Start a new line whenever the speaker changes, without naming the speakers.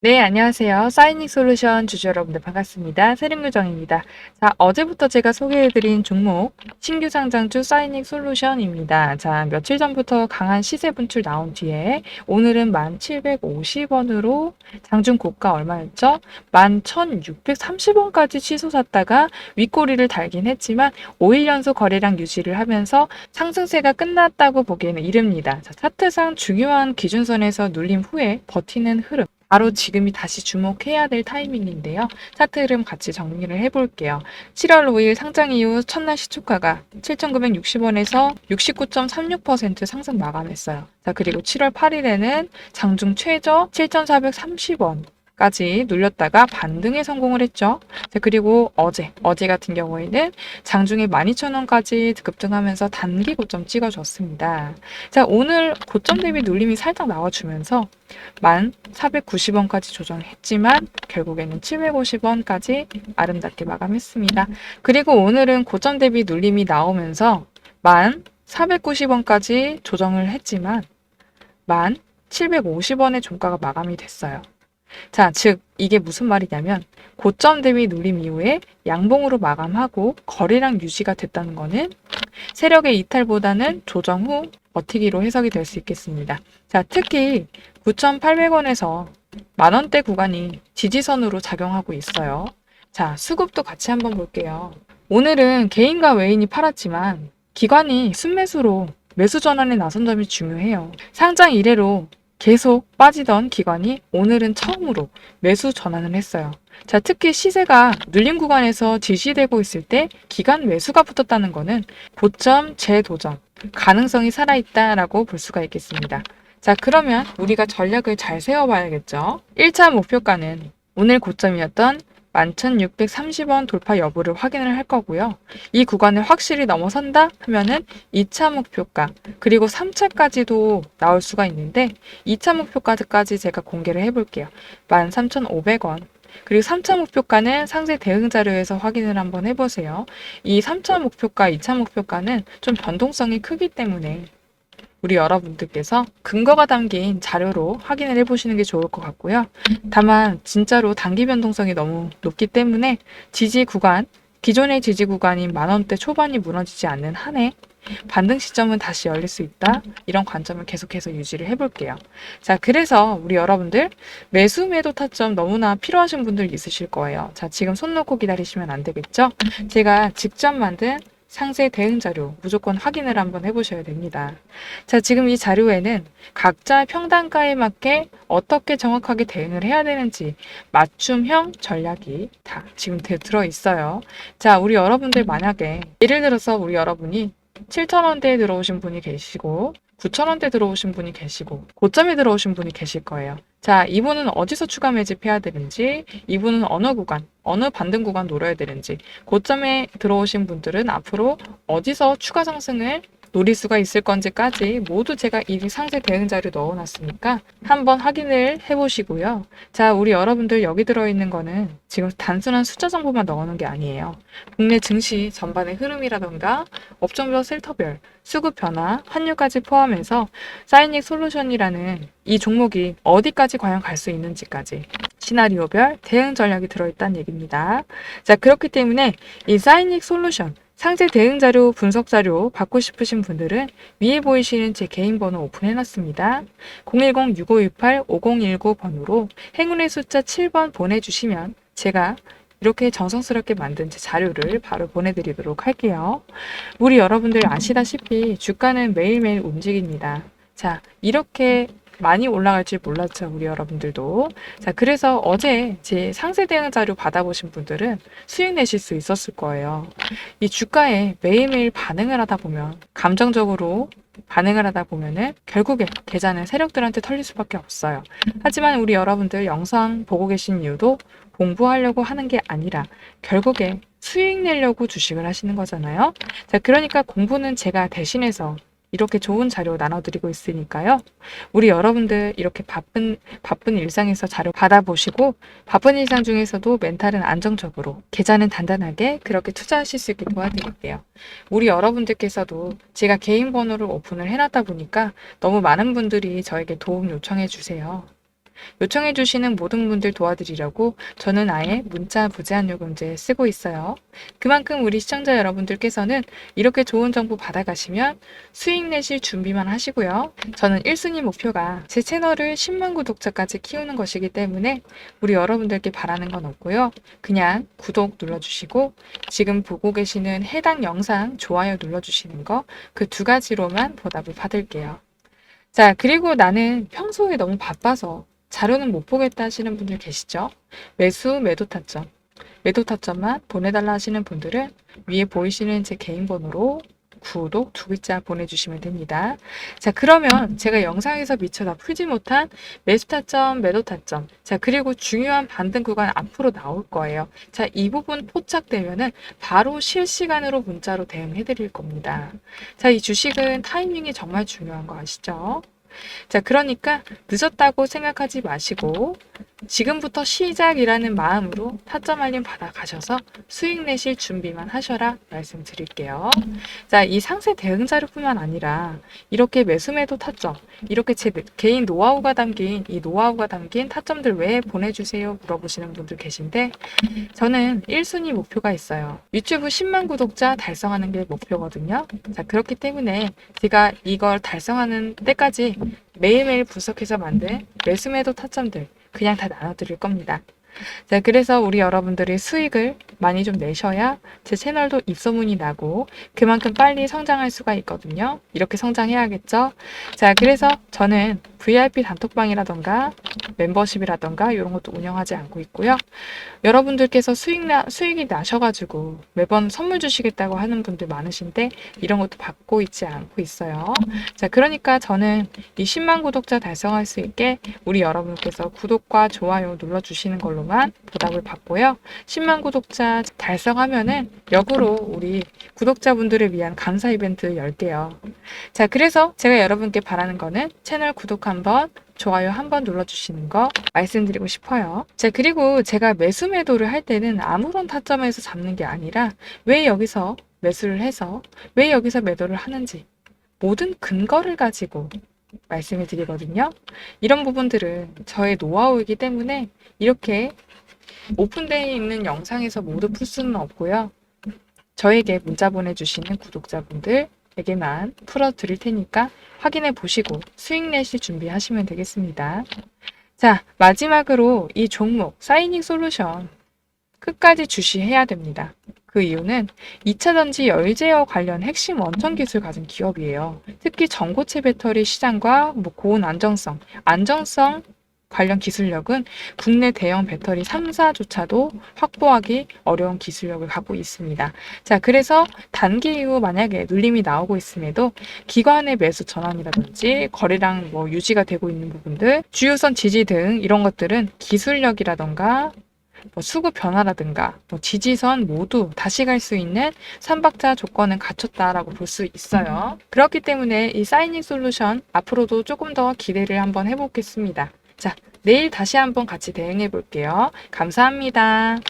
네, 안녕하세요. 사이닉 솔루션 주주 여러분들 반갑습니다. 세림유정입니다. 자, 어제부터 제가 소개해드린 종목 신규 상장주 사이닉 솔루션입니다. 자, 며칠 전부터 강한 시세 분출 나온 뒤에 오늘은 1,750원으로 장중 고가 얼마였죠? 11,630원까지 치솟았다가 윗꼬리를 달긴 했지만 5일 연속 거래량 유지를 하면서 상승세가 끝났다고 보기에는 이릅니다. 자, 차트상 중요한 기준선에서 눌림 후에 버티는 흐름. 바로 지금이 다시 주목해야 될 타이밍인데요. 차트 흐름 같이 정리를 해볼게요. 7월 5일 상장 이후 첫날 시초가가 7,960원에서 69.36% 상승 마감했어요. 자, 그리고 7월 8일에는 장중 최저 7,430원. 까지 눌렸다가 반등에 성공을 했죠. 자, 그리고 어제, 어제 같은 경우에는 장중에 12,000원까지 급등하면서 단기 고점 찍어줬습니다. 자, 오늘 고점 대비 눌림이 살짝 나와주면서 1,490원까지 조정했지만 결국에는 750원까지 아름답게 마감했습니다. 그리고 오늘은 고점 대비 눌림이 나오면서 1,490원까지 조정을 했지만 1,750원의 종가가 마감이 됐어요. 자, 즉 이게 무슨 말이냐면 고점 대비 눌림 이후에 양봉으로 마감하고 거래량 유지가 됐다는 거는 세력의 이탈보다는 조정 후 버티기로 해석이 될 수 있겠습니다. 자, 특히 9,800원에서 만원대 구간이 지지선으로 작용하고 있어요. 자, 수급도 같이 한번 볼게요. 오늘은 개인과 외인이 팔았지만 기관이 순매수로 매수 전환에 나선 점이 중요해요. 상장 이래로 계속 빠지던 기관이 오늘은 처음으로 매수 전환을 했어요. 자, 특히 시세가 눌림 구간에서 지지되고 있을 때 기간 매수가 붙었다는 것은 고점 재도전 가능성이 살아있다라고 볼 수가 있겠습니다. 자, 그러면 우리가 전략을 잘 세워봐야겠죠. 1차 목표가는 오늘 고점이었던 11,630원 돌파 여부를 확인을 할 거고요. 이 구간을 확실히 넘어선다 하면은 2차 목표가 그리고 3차까지도 나올 수가 있는데 2차 목표가까지 제가 공개를 해볼게요. 13,500원 그리고 3차 목표가는 상세 대응 자료에서 확인을 한번 해보세요. 이 3차 목표가, 2차 목표가는 좀 변동성이 크기 때문에 우리 여러분들께서 근거가 담긴 자료로 확인을 해보시는 게 좋을 것 같고요. 다만 진짜로 단기 변동성이 너무 높기 때문에 지지 구간, 기존의 지지 구간인 만원대 초반이 무너지지 않는 한 해 반등 시점은 다시 열릴 수 있다. 이런 관점을 계속해서 유지를 해볼게요. 자, 그래서 우리 여러분들 매수 매도 타점 너무나 필요하신 분들 있으실 거예요. 자, 지금 손 놓고 기다리시면 안 되겠죠? 제가 직접 만든 상세 대응 자료 무조건 확인을 한번 해보셔야 됩니다. 자, 지금 이 자료에는 각자 평단가에 맞게 어떻게 정확하게 대응을 해야 되는지 맞춤형 전략이 다 지금 들어 있어요. 자, 우리 여러분들 만약에 예를 들어서 우리 여러분이 7,000원대에 들어오신 분이 계시고 9,000원대 들어오신 분이 계시고 고점에 들어오신 분이 계실 거예요. 자, 이분은 어디서 추가 매집해야 되는지, 이분은 어느 구간, 어느 반등 구간 노려야 되는지, 고점에 들어오신 분들은 앞으로 어디서 추가 상승을 노릴 수가 있을 건지까지 모두 제가 이 상세 대응 자료 넣어놨으니까 한번 확인을 해보시고요. 자, 우리 여러분들 여기 들어있는 거는 지금 단순한 숫자 정보만 넣어놓은 게 아니에요. 국내 증시 전반의 흐름이라던가 업종별 셀터별, 수급 변화, 환율까지 포함해서 사이닉 솔루션이라는 이 종목이 어디까지 과연 갈 수 있는지까지 시나리오별 대응 전략이 들어있다는 얘기입니다. 자, 그렇기 때문에 이 사이닉 솔루션 상세 대응 자료, 분석 자료 받고 싶으신 분들은 위에 보이시는 제 개인 번호 오픈해놨습니다. 010-6518-5019번으로 행운의 숫자 7번 보내주시면 제가 이렇게 정성스럽게 만든 제 자료를 바로 보내드리도록 할게요. 우리 여러분들 아시다시피 주가는 매일매일 움직입니다. 자, 이렇게 많이 올라갈 줄 몰랐죠, 우리 여러분들도. 자, 그래서 어제 제 상세 대응 자료 받아보신 분들은 수익 내실 수 있었을 거예요. 이 주가에 매일매일 반응을 하다 보면, 감정적으로 반응을 하다 보면은 결국에 계좌는 세력들한테 털릴 수밖에 없어요. 하지만 우리 여러분들 영상 보고 계신 이유도 공부하려고 하는 게 아니라 결국에 수익 내려고 주식을 하시는 거잖아요. 자, 그러니까 공부는 제가 대신해서 이렇게 좋은 자료 나눠드리고 있으니까요. 우리 여러분들 이렇게 바쁜, 바쁜 일상에서 자료 받아보시고, 바쁜 일상 중에서도 멘탈은 안정적으로, 계좌는 단단하게 그렇게 투자하실 수 있게 도와드릴게요. 우리 여러분들께서도 제가 개인 번호를 오픈을 해놨다 보니까 너무 많은 분들이 저에게 도움 요청해 주세요. 요청해 주시는 모든 분들 도와드리려고 저는 아예 문자 무제한 요금제 쓰고 있어요. 그만큼 우리 시청자 여러분들께서는 이렇게 좋은 정보 받아가시면 수익 내실 준비만 하시고요. 저는 1순위 목표가 제 채널을 10만 구독자까지 키우는 것이기 때문에 우리 여러분들께 바라는 건 없고요. 그냥 구독 눌러주시고 지금 보고 계시는 해당 영상 좋아요 눌러주시는 거 그 두 가지로만 보답을 받을게요. 자, 그리고 나는 평소에 너무 바빠서 자료는 못 보겠다 하시는 분들 계시죠? 매수, 매도 타점. 매도 타점만 보내달라 하시는 분들은 위에 보이시는 제 개인 번호로 구독 두 글자 보내주시면 됩니다. 자, 그러면 제가 영상에서 미처 다 풀지 못한 매수 타점, 매도 타점. 자, 그리고 중요한 반등 구간 앞으로 나올 거예요. 자, 이 부분 포착되면은 바로 실시간으로 문자로 대응해 드릴 겁니다. 자, 이 주식은 타이밍이 정말 중요한 거 아시죠? 자, 그러니까 늦었다고 생각하지 마시고 지금부터 시작이라는 마음으로 타점 알림 받아가셔서 수익 내실 준비만 하셔라 말씀드릴게요. 자, 이 상세 대응 자료뿐만 아니라 이렇게 매수매도 타점, 이렇게 제 개인 노하우가 담긴 이 노하우가 담긴 타점들 왜 보내주세요 물어보시는 분들 계신데 저는 1순위 목표가 있어요. 유튜브 10만 구독자 달성하는 게 목표거든요. 자, 그렇기 때문에 제가 이걸 달성하는 때까지 매일매일 분석해서 만든 매수매도 타점들 그냥 다 나눠드릴 겁니다. 자, 그래서 우리 여러분들이 수익을 많이 좀 내셔야 제 채널도 입소문이 나고 그만큼 빨리 성장할 수가 있거든요. 이렇게 성장해야겠죠? 자, 그래서 저는 VIP 단톡방이라던가 멤버십이라던가 이런 것도 운영하지 않고 있고요. 여러분들께서 수익 나, 수익이 나셔가지고 매번 선물 주시겠다고 하는 분들 많으신데 이런 것도 받고 있지 않고 있어요. 자, 그러니까 저는 이 10만 구독자 달성할 수 있게 우리 여러분께서 구독과 좋아요 눌러주시는 걸로 만 보답을 받고요. 10만 구독자 달성하면은 역으로 우리 구독자분들을 위한 감사 이벤트 열게요. 자, 그래서 제가 여러분께 바라는 거는 채널 구독 한번, 좋아요 한 번 눌러주시는 거 말씀드리고 싶어요. 자, 그리고 제가 매수 매도를 할 때는 아무런 타점에서 잡는 게 아니라 왜 여기서 매수를 해서 왜 여기서 매도를 하는지 모든 근거를 가지고 말씀을 드리거든요. 이런 부분들은 저의 노하우이기 때문에 이렇게 오픈되어 있는 영상에서 모두 풀 수는 없고요. 저에게 문자 보내주시는 구독자분들에게만 풀어드릴 테니까 확인해 보시고 수익 내실 준비하시면 되겠습니다. 자, 마지막으로 이 종목 사이닝 솔루션 끝까지 주시해야 됩니다. 그 이유는 2차 전지 열제어 관련 핵심 원천 기술 가진 기업이에요. 특히 전고체 배터리 시장과 뭐 고온 안정성, 안정성 관련 기술력은 국내 대형 배터리 3사조차도 확보하기 어려운 기술력을 갖고 있습니다. 자, 그래서 단기 이후 만약에 눌림이 나오고 있음에도 기관의 매수 전환이라든지 거래량 뭐 유지가 되고 있는 부분들, 주요선 지지 등 이런 것들은 기술력이라던가 뭐 수급 변화라든가 뭐 지지선 모두 다시 갈 수 있는 삼박자 조건은 갖췄다라고 볼 수 있어요. 그렇기 때문에 이 사이닝 솔루션 앞으로도 조금 더 기대를 한번 해보겠습니다. 자, 내일 다시 한번 같이 대응해 볼게요. 감사합니다.